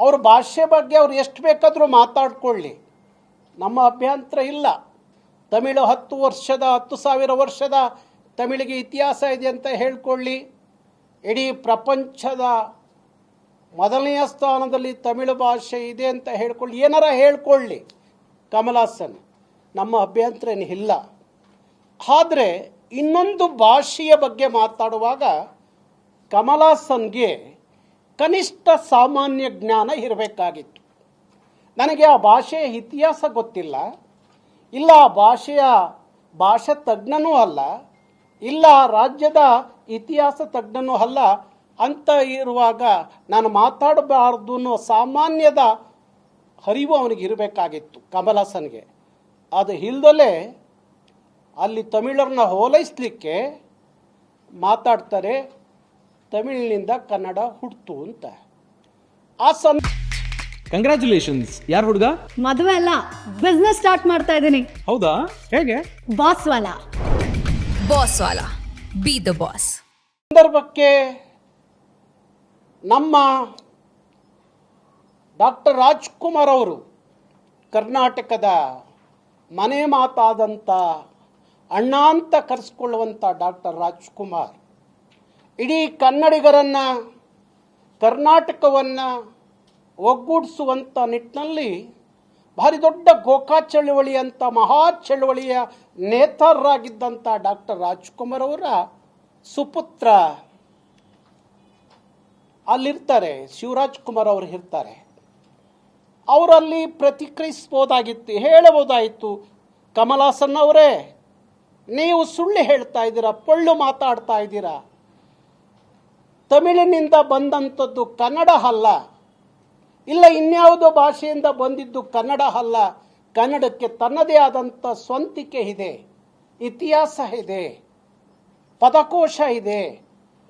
ಅವ್ರ ಭಾಷೆ ಬಗ್ಗೆ ಅವ್ರು ಎಷ್ಟು ಬೇಕಾದರೂ ಮಾತಾಡ್ಕೊಳ್ಳಿ. ನಮ್ಮ ಅಭ್ಯಂತರ ಇಲ್ಲ. ತಮಿಳು ಹತ್ತು ವರ್ಷದ, ಹತ್ತು ಸಾವಿರ ವರ್ಷದ ತಮಿಳಿಗೆ ಇತಿಹಾಸ ಇದೆ ಅಂತ ಹೇಳ್ಕೊಳ್ಳಿ. ಇಡೀ ಪ್ರಪಂಚದ ಮೊದಲನೆಯ ಸ್ಥಾನದಲ್ಲಿ ತಮಿಳು ಭಾಷೆ ಇದೆ ಅಂತ ಹೇಳ್ಕೊಳ್ಳಿ. ಏನಾರ ಹೇಳ್ಕೊಳ್ಳಿ, ಕಮಲಾಸನ್. ನಮ್ಮ ಅಭ್ಯಂತರ ಇಲ್ಲ. ಆದರೆ ಇನ್ನೊಂದು ಭಾಷೆಯ ಬಗ್ಗೆ ಮಾತಾಡುವಾಗ ಕಮಲಾಸನ್ಗೆ ಕನಿಷ್ಠ ಸಾಮಾನ್ಯ ಜ್ಞಾನ ಇರಬೇಕಾಗಿತ್ತು. ನನಗೆ ಆ ಭಾಷೆಯ ಇತಿಹಾಸ ಗೊತ್ತಿಲ್ಲ. ಇಲ್ಲ ಆ ಭಾಷೆಯ ಭಾಷಾ ತಜ್ಞನೂ ಅಲ್ಲ. ಇಲ್ಲ ರಾಜ್ಯದ ಇತಿಹಾಸ ತಜ್ಞನೂ ಅಲ್ಲ. ಅಂತ ಇರುವಾಗ ನಾನು ಮಾತಾಡಬಾರ್ದು ಅನ್ನೋ ಸಾಮಾನ್ಯದ ಹರಿವು ಅವನಿಗೆ ಇರಬೇಕಾಗಿತ್ತು ಕಮಲಾಸನ್ಗೆ ಅದು ಇಲ್ದಲೇ ಅಲ್ಲಿ ತಮಿಳರನ್ನ ಹೋಲೈಸಲಿಕ್ಕೆ ಮಾತಾಡ್ತಾರೆ ತಮಿಳಿನಿಂದ ಕನ್ನಡ ಹುಡ್ತು ಅಂತ. ಆ ಸಂ ಕಂಗ್ರ್ಯಾಚುಲೇಷನ್ಸ್ ಯಾರು ಹುಡುಗ? ಮದುವೆ ಅಲ್ಲ ಬಿಸ್ನೆಸ್ ಸ್ಟಾರ್ಟ್ ಮಾಡ್ತಾ ಇದ್ದೀನಿ ಹೌದಾ? ಹೇಗೆ? ಬಾಸ್ ವಾಲ. ಬಾಸ್ ವಾಲ. ಬಿ ದ ಬಾಸ್ ಸಂದರ್ಭಕ್ಕೆ ನಮ್ಮ ಡಾಕ್ಟರ್ ರಾಜ್ಕುಮಾರ್ ಅವರು ಕರ್ನಾಟಕದ ಮನೆ ಮಾತಾದಂಥ ಅಣ್ಣ ಅಂತ ಕರೆಸ್ಕೊಳ್ಳುವಂಥ ಡಾಕ್ಟರ್ ರಾಜ್ಕುಮಾರ್ ಇಡೀ ಕನ್ನಡಿಗರನ್ನು, ಕರ್ನಾಟಕವನ್ನು ಒಗ್ಗೂಡಿಸುವಂಥ ನಿಟ್ಟಿನಲ್ಲಿ ಭಾರಿ ದೊಡ್ಡ ಗೋಕಾ ಚಳುವಳಿ ಅಂತ ಮಹಾ ಚಳುವಳಿಯ ನೇತಾರರಾಗಿದ್ದಂಥ ಡಾಕ್ಟರ್ ರಾಜ್ಕುಮಾರ್ ಅವರ ಸುಪುತ್ರ ಅಲ್ಲಿರ್ತಾರೆ ಶಿವರಾಜ್ ಕುಮಾರ್ ಅವರು ಇರ್ತಾರೆ. ಅವರಲ್ಲಿ ಪ್ರತಿಕ್ರಿಯಿಸ್ಬೋದಾಗಿತ್ತು ಹೇಳಬಹುದಾಯಿತು ಕಮಲಾಸನ್ ಅವರೇ, ನೀವು ಸುಳ್ಳು ಹೇಳ್ತಾ ಇದ್ದೀರಾ, ಪೊಳ್ಳು ಮಾತಾಡ್ತಾ ಇದ್ದೀರಾ? ತಮಿಳಿನಿಂದ ಬಂದಂಥದ್ದು ಕನ್ನಡ ಅಲ್ಲ. ಇಲ್ಲ, ಇನ್ಯಾವುದೋ ಭಾಷೆಯಿಂದ ಬಂದಿದ್ದು ಕನ್ನಡ ಅಲ್ಲ. ಕನ್ನಡಕ್ಕೆ ತನ್ನದೇ ಆದಂಥ ಸ್ವಂತಿಕೆ ಇದೆ, ಇತಿಹಾಸ ಇದೆ, ಪದಕೋಶ ಇದೆ,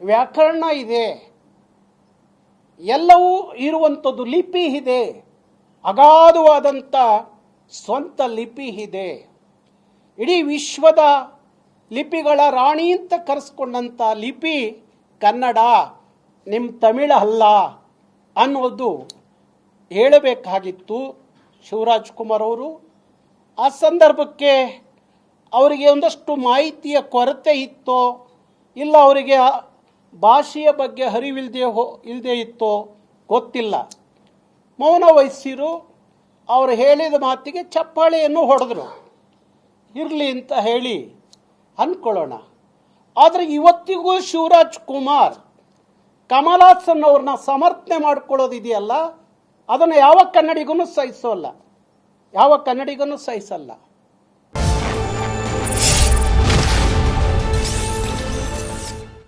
ವ್ಯಾಕರಣ ಇದೆ. ಎಲ್ಲವೂ ಇರುವಂಥದ್ದು ಲಿಪಿ ಇದೆ. ಅಗಾಧವಾದಂಥ ಸ್ವಂತ ಲಿಪಿ ಇದೆ. ಇಡೀ ವಿಶ್ವದ ಲಿಪಿಗಳ ರಾಣಿ ಅಂತ ಕರೆಸ್ಕೊಂಡಂಥ ಲಿಪಿ ಕನ್ನಡ ನಿಮ್ಮ ತಮಿಳ ಅಲ್ಲ ಅನ್ನೋದು ಹೇಳಬೇಕಾಗಿತ್ತು ಶಿವರಾಜ್ ಕುಮಾರ್ ಅವರು. ಆ ಸಂದರ್ಭಕ್ಕೆ ಅವರಿಗೆ ಒಂದಷ್ಟು ಮಾಹಿತಿಯ ಕೊರತೆ ಇತ್ತೋ, ಇಲ್ಲ ಅವರಿಗೆ ಭಾಷೆಯ ಬಗ್ಗೆ ಅರಿವಿಲ್ಲದೆ ಹೋ ಇಲ್ಲದೆ ಇತ್ತೋ ಗೊತ್ತಿಲ್ಲ. ಮೌನ ವಹಿಸಿರು, ಅವರು ಹೇಳಿದ ಮಾತಿಗೆ ಚಪ್ಪಾಳೆಯನ್ನು ಹೊಡೆದ್ರು. ಇರಲಿ ಅಂತ ಹೇಳಿ ಅಂದ್ಕೊಳ್ಳೋಣ. ಆದರೆ ಇವತ್ತಿಗೂ ಶಿವರಾಜ್ ಕುಮಾರ್ ಕಮಲಾಸನ್ ಅವ್ರನ್ನ ಸಮರ್ಥನೆ ಮಾಡ್ಕೊಳ್ಳೋದಿದೆಯಲ್ಲ ಅದನ್ನು ಯಾವ ಕನ್ನಡಿಗೂ ಸಹಿಸೋಲ್ಲ. ಯಾವ ಕನ್ನಡಿಗೂ ಸಹಿಸಲ್ಲ.